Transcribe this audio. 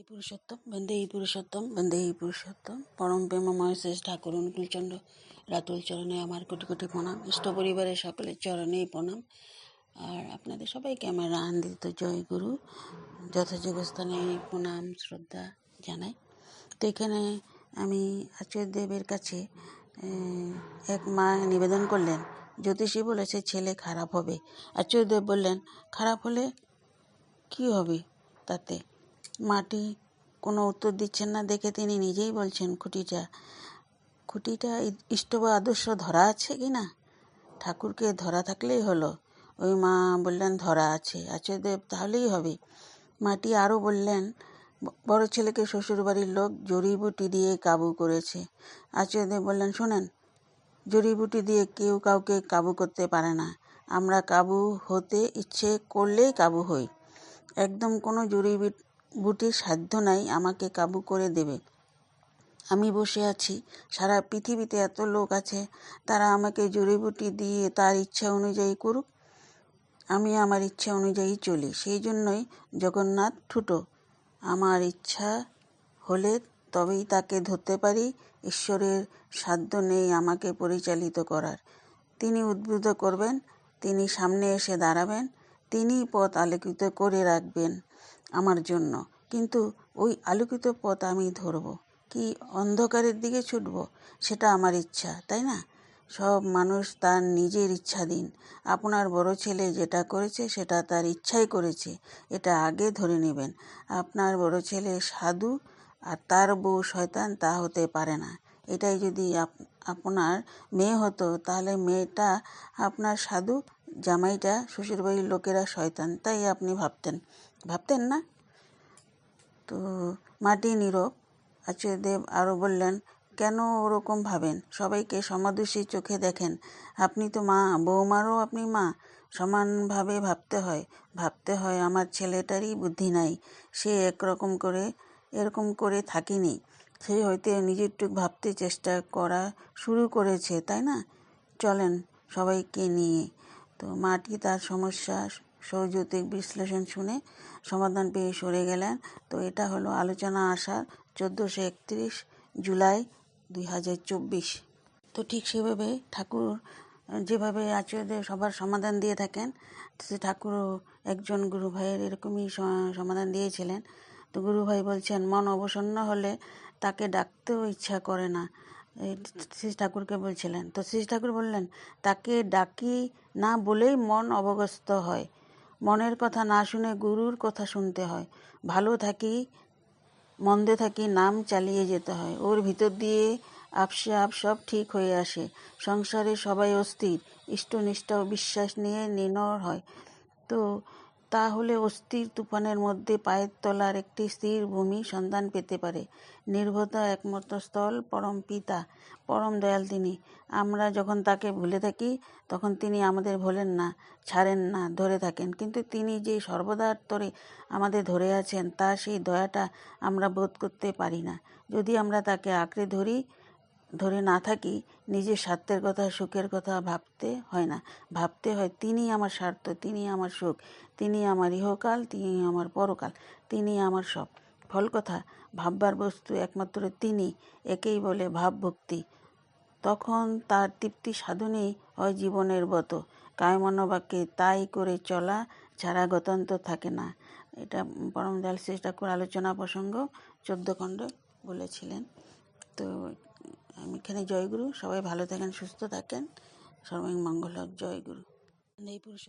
এই পুরুষোত্তম এই পুরুষোত্তম, বন্দে এই পুরুষোত্তম। পরম প্রেমময় শেষ ঠাকুর অনুকূলচন্দ্র রাতুল চরণে আমার কোটি কোটি প্রণাম। ইষ্ট পরিবারের সকলের চরণেই প্রণাম। আর আপনাদের সবাইকে আমার আনন্দিত জয় গুরু। যথাযোগ্য স্থানে প্রণাম, শ্রদ্ধা জানাই। তো এখানে আমি আচার্যদেবের কাছে এক মা নিবেদন করলেন, জ্যোতিষী বলেছে ছেলে খারাপ হবে। আচার্যদেব বললেন, খারাপ হলে কি হবে তাতে? মাটি কোনো উত্তর দিচ্ছেন না দেখে তিনি নিজেই বলছেন, খুঁটিটা খুঁটিটা ইষ্ট বা আদর্শ ধরা আছে কি না? ঠাকুরকে ধরা থাকলেই হলো। ওই মা বললেন, ধরা আছে আচার্যদেব তাহলেই হবে। মাটি আরও বললেন, বড় ছেলেকে শ্বশুরবাড়ির লোক জড়িবুটি দিয়ে কাবু করেছে। আচার্যদেব বললেন, শোনেন জড়িবুটি দিয়ে কেউ কাউকে কাবু করতে পারে না। আমরা কাবু হতে ইচ্ছে করলেই কাবু হই। একদম কোনো জড়িবুটির সাধ্য নাই আমাকে কাবু করে দেবে। আমি বসে আছি। সারা পৃথিবীতে এত লোক আছে, তারা আমাকে জড়িবুটি দিয়ে তার ইচ্ছা অনুযায়ী করুক। আমি আমার ইচ্ছা অনুযায়ী চলি। সেই জন্যই জগন্নাথ ঠুটো। আমার ইচ্ছা হলে তবেই তাকে ধরতে পারি। ঈশ্বরের সাধ্য নেই আমাকে পরিচালিত করার। তিনি উদ্বুদ্ধ করবেন, তিনি সামনে এসে দাঁড়াবেন তিনি পথ আলোকিত করে রাখবেন। আমার জন্য। কিন্তু ওই আলোকিত পথ আমি ধরব। কি অন্ধকারের দিকে ছুটব, সেটা আমার ইচ্ছা, তাই না? সব মানুষ তার নিজের ইচ্ছাধীন। আপনার বড় ছেলে যেটা করেছে, সেটা তার ইচ্ছাই করেছে। এটা আগে ধরে নেবেন। আপনার বড় ছেলে সাধু আর তার বউ শয়তান, তা হতে পারে না। এটাই যদি আপনার মেয়ে হতো, তাহলে মেয়েটা আপনার সাধু জামাইটা শ্বশুরবাড়ির লোকেরা শয়তান, তাই আপনি ভাবতেন। ভাবতেন না? তো মাটি নীরব, আচার্যদেব আরও বললেন, কেন ওরকম ভাবেন? সবাইকে সমাদর্শী চোখে দেখেন। আপনি তো মা, বৌমারও আপনি মা। সমানভাবে ভাবতে হয়। ভাবতে হয় আমার ছেলেটারই বুদ্ধি নাই। সে একরকম করে, এরকম করে থাকিনি। সে হয়তো নিজের টুক ভাবতে চেষ্টা করা শুরু করেছে, তাই না? চলেন সবাইকে নিয়ে। তো মাটি, তার সমস্যা সৌজতিক বিশ্লেষণ শুনে সমাধান পেয়ে সরে গেলেন। তো এটা হলো আলোচনা আসার চোদ্দোশো একত্রিশ জুলাই দুই হাজার চব্বিশ। তো ঠিক সেভাবে ঠাকুর যেভাবে আচার্য সবার সমাধান দিয়ে থাকেন, সে ঠাকুরও একজন গুরু ভাইয়ের এরকমই সমাধান দিয়েছিলেন। তো গুরু ভাই বলছেন, মন অবসন্ন হলে তাকে ডাকতেও ইচ্ছা করে না। শ্রী ঠাকুরকে বলছিলেন। তো শ্রী ঠাকুর বললেন, তাকে ডাকি না বলেই মন অবগস্ত হয়। মনের কথা না শুনে গুরুর কথা শুনতে হয়। ভালো থাকি, মন্দে থাকি, নাম চালিয়ে যেতে হয়। ওর ভিতর দিয়ে আপসে আপ সব ঠিক হয়ে আসে। সংসারে সবাই অস্থির। ইষ্টনিষ্ঠা ও বিশ্বাস নিয়ে নির্ণয় হয়। তো তাহলে অস্থির তুফানের মধ্যে পায়ের তলার একটি স্থির ভূমি সন্ধান পেতে পারে। নির্ভতা একমাত্র স্থল পরম পিতা, পরম দয়াল তিনি। আমরা যখন তাকে ভুলে থাকি, তখন তিনি আমাদের ভোলেন না, ছাড়েন না, ধরে থাকেন। কিন্তু তিনি যে সর্বদার তরে আমাদের ধরে আছেন তার সেই দয়াটা আমরা বোধ করতে পারি না। যদি আমরা তাকে আঁকড়ে ধরি ধরে না থাকি নিজের স্বার্থের কথা, সুখের কথা ভাবতে হয় না। ভাবতে হয় তিনি আমার স্বার্থ তিনি আমার সুখ তিনি আমার ইহকাল তিনি আমার পরকাল তিনি আমার সব। ফল কথা, ভাববার বস্তু একমাত্র তিনি, একেই বলে ভাবভক্তি। তখন তার তৃপ্তি সাধনেই হয় জীবনের ব্রত। কায়মনোবাক্যে, তাই করে চলা ছাড়া গতান্তর থাকে না। এটা পরম দয়াল শ্রী ঠাকুর আলোচনা প্রসঙ্গ চোদ্দ খণ্ডে বলেছিলেন। তো আমি এখানে জয়গুরু। সবাই ভালো থাকেন, সুস্থ থাকেন। সবাই মঙ্গল হোক। জয়গুরু। এই পুরুষ